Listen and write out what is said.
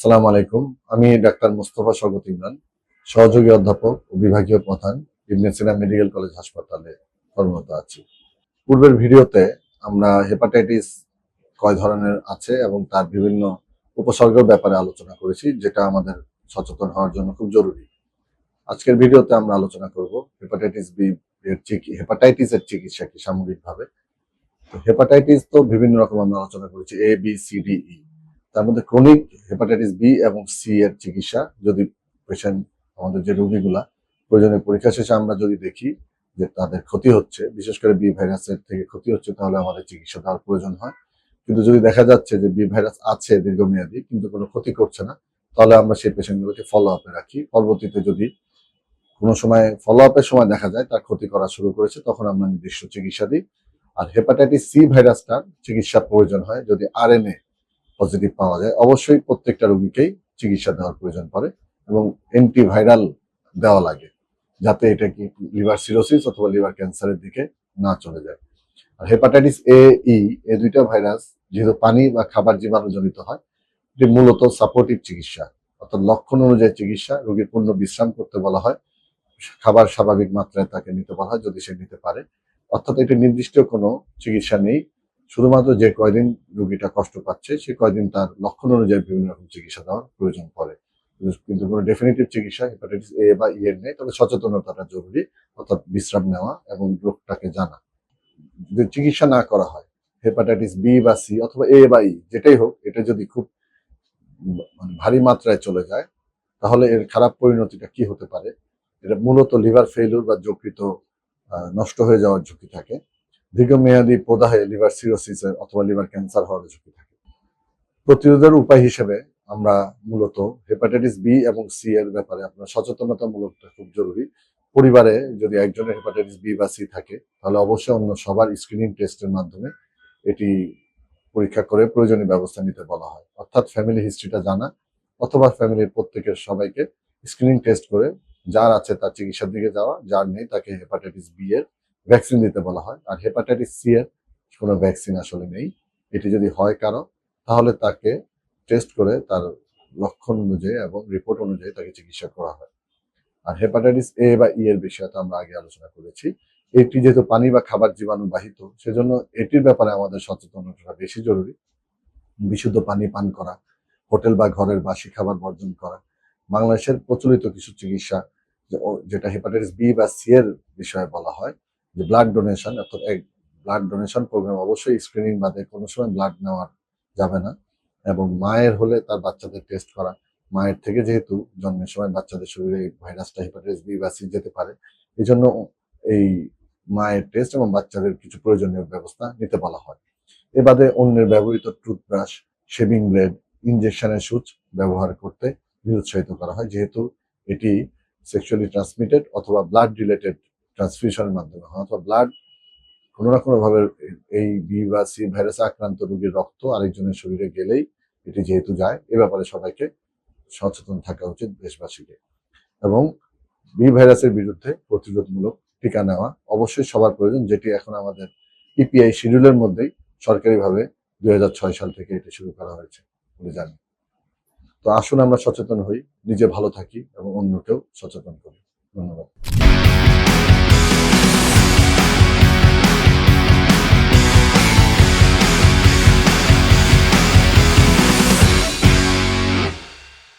আসসালামু আলাইকুম। আমি ডাক্তার মোস্তফা স্বগত ইমরান, সহযোগী অধ্যাপক ও বিভাগীয় প্রধান ইবনে সিনা মেডিকেল কলেজ হাসপাতালে কর্মরত আছি। পূর্বের ভিডিওতে আমরা হেপাটাইটিস কয় ধরনের আছে এবং তার বিভিন্ন উপসর্গের ব্যাপারে আলোচনা করেছি, যেটা আমাদের সচেতন হওয়ার জন্য খুব জরুরি। আজকের ভিডিওতে আমরা আলোচনা করব হেপাটাইটিস বি এর চিকি হেপাটাইটিস এর চিকিৎসা কি সামগ্রিকভাবে। হেপাটাইটিস তো বিভিন্ন রকম আমরা আলোচনা করেছি A B C D E তার মধ্যে ক্রনিক হেপাটাইটিস বি এবং সি এর চিকিৎসা, যদি পেশেন্ট আমাদের যে রোগীগুলা, প্রয়োজনীয় পরীক্ষা শেষে আমরা যদি দেখি যে তাদের ক্ষতি হচ্ছে, বিশেষ করে বি ভাইরাসের থেকে ক্ষতি হচ্ছে, তাহলে আমাদের চিকিৎসা দেওয়ার প্রয়োজন হয়। কিন্তু যদি দেখা যাচ্ছে যে বি ভাইরাস আছে দীর্ঘমেয়াদী, কিন্তু কোনো ক্ষতি করছে না, তাহলে আমরা সেই পেশেন্টগুলোকে ফলো আপে রাখি। পরবর্তীতে যদি কোনো সময় ফলো আপের সময় দেখা যায়, তার ক্ষতি করা শুরু করেছে, তখন আমরা নির্দিষ্ট চিকিৎসা দিই। আর হেপাটাইটিস সি ভাইরাসটার চিকিৎসা প্রয়োজন হয় যদি আরএনএ পজিটিভ পাওয়া যায়। অবশ্যই প্রত্যেকটা রোগীকেই চিকিৎসা দেওয়ার প্রয়োজন পড়ে এবং অ্যান্টিভাইরাল দেওয়া লাগে, যাতে এটা কি লিভার সিরোসিস অথবা লিভার ক্যান্সারের দিকে না চলে যায়। আর হেপাটাইটিস এ ই এই দুইটা ভাইরাস যেহেতু পানি বা খাবার জীবাণু জনিত হয়, এটি মূলত সাপোর্টিভ চিকিৎসা অর্থাৎ লক্ষণ অনুযায়ী চিকিৎসা, রোগীর পূর্ণ বিশ্রাম করতে বলা হয়, খাবার স্বাভাবিক মাত্রায় তাকে নিতে বলা হয় যদি সে নিতে পারে। অর্থাৎ এটি নির্দিষ্ট কোনো চিকিৎসা নেই শুধুমাত্র যে কয়দিন রুগীটা কষ্ট পাচ্ছে, সে কয়দিন তার লক্ষণ অনুযায়ী বিভিন্ন রকম চিকিৎসা দেওয়ার প্রয়োজন পড়ে। কিন্তু কোনো ডেফিনেটিভ চিকিৎসা হেপাটাইটিস এ বা ই এর নেই, তবে সচেতনতাটা জরুরি, অর্থাৎ বিশ্রাম নেওয়া এবং রোগটাকে জানা। যদি চিকিৎসা না করা হয় হেপাটাইটিস বি বা সি অথবা এ বা ই যেটাই হোক, এটা যদি খুব মানে ভারী মাত্রায় চলে যায়, তাহলে এর খারাপ পরিণতিটা কি হতে পারে? এটা মূলত লিভার ফেইলুর বা যকৃত নষ্ট হয়ে যাওয়ার ঝুঁকি থাকে। দীর্ঘমেয়াদী প্রদাহে লিভার সিরোসিসের অথবা লিভার ক্যান্সার হওয়ার ঝুঁকি থাকে। প্রতিরোধের উপায় হিসেবে আমরা মূলত হেপাটাইটিস বি এবং সি এর ব্যাপারে আপনার সচেতনতামূলকটা খুব জরুরি। পরিবারে যদি একজনের হেপাটাইটিস বি বা সি থাকে, তাহলে অবশ্যই অন্য সবার স্ক্রিনিং টেস্টের মাধ্যমে এটি পরীক্ষা করে প্রয়োজনীয় ব্যবস্থা নিতে বলা হয়। অর্থাৎ ফ্যামিলি হিস্ট্রিটা জানা অথবা ফ্যামিলির প্রত্যেকের সবাইকে স্ক্রিনিং টেস্ট করে যার আছে তার চিকিৎসার দিকে যাওয়া, যার নেই তাকে হেপাটাইটিস বি এর ভ্যাকসিন দিতে বলা হয়। আর হেপাটাইটিস সি এর কোনো ভ্যাকসিন আসলে নেই। এটি যদি হয় কারও, তাহলে তাকে টেস্ট করে তার লক্ষণ অনুযায়ী এবং রিপোর্ট অনুযায়ী তাকে চিকিৎসা করা হয়। আর হেপাটাইটিস এ বা ই এর বিষয়ে তো আমরা আগে আলোচনা করেছি। এটি যেহেতু পানি বা খাবার জীবাণু বাহিত, সেজন্য এটির ব্যাপারে আমাদের সচেতনতা বেশি জরুরি। বিশুদ্ধ পানি পান করা, হোটেল বা ঘরের বাসি খাবার বর্জন করা, বাংলাদেশের প্রচলিত কিছু চিকিৎসা যেটা হেপাটাইটিস বি বা সি এর বিষয়ে বলা হয় যে ব্লাড ডোনেশন অর্থাৎ এক ব্লাড ডোনেশন প্রোগ্রাম অবশ্যই স্ক্রিনিং বাদে কোনো সময় ব্লাড নেওয়া যাবে না। এবং মায়ের হলে তার বাচ্চাদের টেস্ট করা। মায়ের থেকে যেহেতু জন্মের সময় বাচ্চাদের শরীরে এই ভাইরাসটা হেপাটাইটিস বি বা সি যেতে পারে এই জন্য এই মায়ের টেস্ট এবং বাচ্চাদের কিছু প্রয়োজনীয় ব্যবস্থা নিতে বলা হয়। এ বাদে অন্যের ব্যবহৃত টুথব্রাশ শেভিং ব্লেড ইনজেকশনের সুচ ব্যবহার করতে নিরুৎসাহিত করা হয়। যেহেতু এটি সেক্সুয়ালি ট্রান্সমিটেড অথবা ব্লাড রিলেটেড ট্রান্সফিউশনের মাধ্যমে অথবা ব্লাড কোনো না কোনোভাবে এই বি বা সি ভাইরাসে আক্রান্ত রোগীর রক্ত আরেকজনের শরীরে গেলেই এটি যেহেতু যায়, এ ব্যাপারে সবাইকে সচেতন থাকা উচিত দেশবাসীকে। এবং বি ভাইরাসের বিরুদ্ধে প্রতিরোধমূলক টিকা নেওয়া অবশ্যই সবার প্রয়োজন, যেটি এখন আমাদের ইপিআই শিডিউলের মধ্যেই সরকারিভাবে দুই হাজার ছয় সাল থেকে এটি শুরু করা হয়েছে বলে জানি। তো আসুন আমরা সচেতন হই, নিজে ভালো থাকি এবং অন্যকেও সচেতন করি। ধন্যবাদ।